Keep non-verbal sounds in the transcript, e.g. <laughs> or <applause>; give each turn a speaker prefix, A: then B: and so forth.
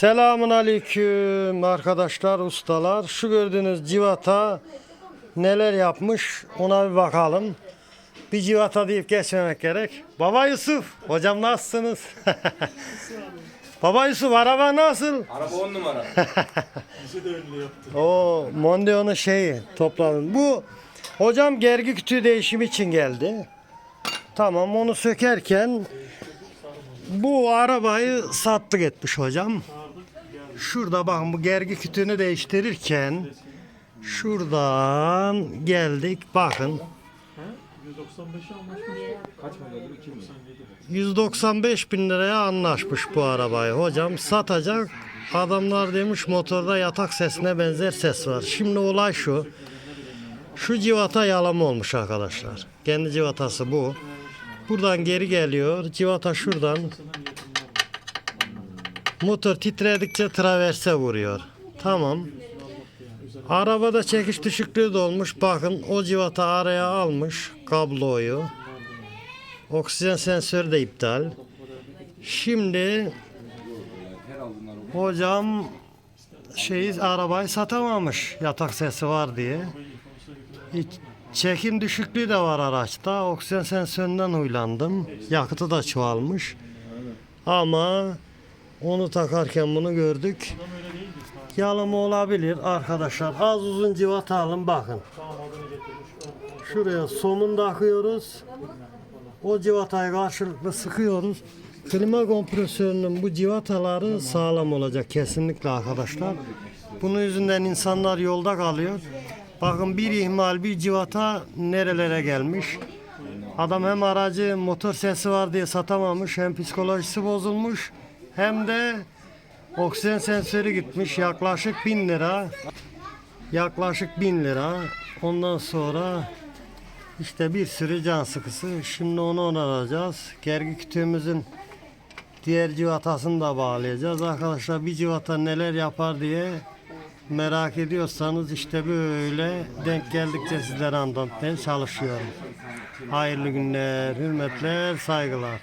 A: Selamun aleyküm arkadaşlar, ustalar. Şu gördüğünüz civata neler yapmış ona bir bakalım. Bir civata deyip geçmemek gerek. Baba Yusuf, hocam nasılsınız? <laughs> Baba Yusuf araba nasıl?
B: Araba on numara. <laughs>
A: O Mondeo'nun şeyi topladım. Bu hocam gergi kütüğü değişimi için geldi. Tamam onu sökerken bu arabayı sattık etmiş hocam. Şurada bakın bu gergi kütüğünü değiştirirken şuradan geldik bakın. 195 bin liraya anlaşmış bu arabayı. Hocam satacak adamlar demiş motorda yatak sesine benzer ses var. Şimdi olay şu şu civata yalama olmuş arkadaşlar. Kendi civatası bu. Buradan geri geliyor civata şuradan motor titredikçe traverse vuruyor tamam Arabada çekiş düşüklüğü de olmuş. Bakın o civata araya almış kabloyu. Oksijen sensörü de iptal. Şimdi hocam şeyi arabayı satamamış yatak sesi var diye. Çekim düşüklüğü de var araçta. Oksijen sensöründen huylandım. Yakıtı da çoğalmış. Ama onu takarken bunu gördük. Yalama olabilir arkadaşlar. Az uzun civata alın bakın. Şuraya somun takıyoruz. O civatayı karşılıklı sıkıyoruz. Klima kompresörünün bu civataları sağlam olacak kesinlikle arkadaşlar. Bunun yüzünden insanlar yolda kalıyor. Bakın bir ihmal bir civata nerelere gelmiş. Adam hem aracı motor sesi var diye satamamış hem psikolojisi bozulmuş hem de Oksijen sensörü gitmiş yaklaşık 1000 lira. Yaklaşık 1000 lira. Ondan sonra işte bir sürü can sıkısı. Şimdi onu onaracağız. Gergi kütüğümüzün diğer civatasını da bağlayacağız. Arkadaşlar bir civata neler yapar diye merak ediyorsanız işte böyle denk geldikçe sizlere anlatmaya çalışıyorum. Hayırlı günler, hürmetler, saygılar.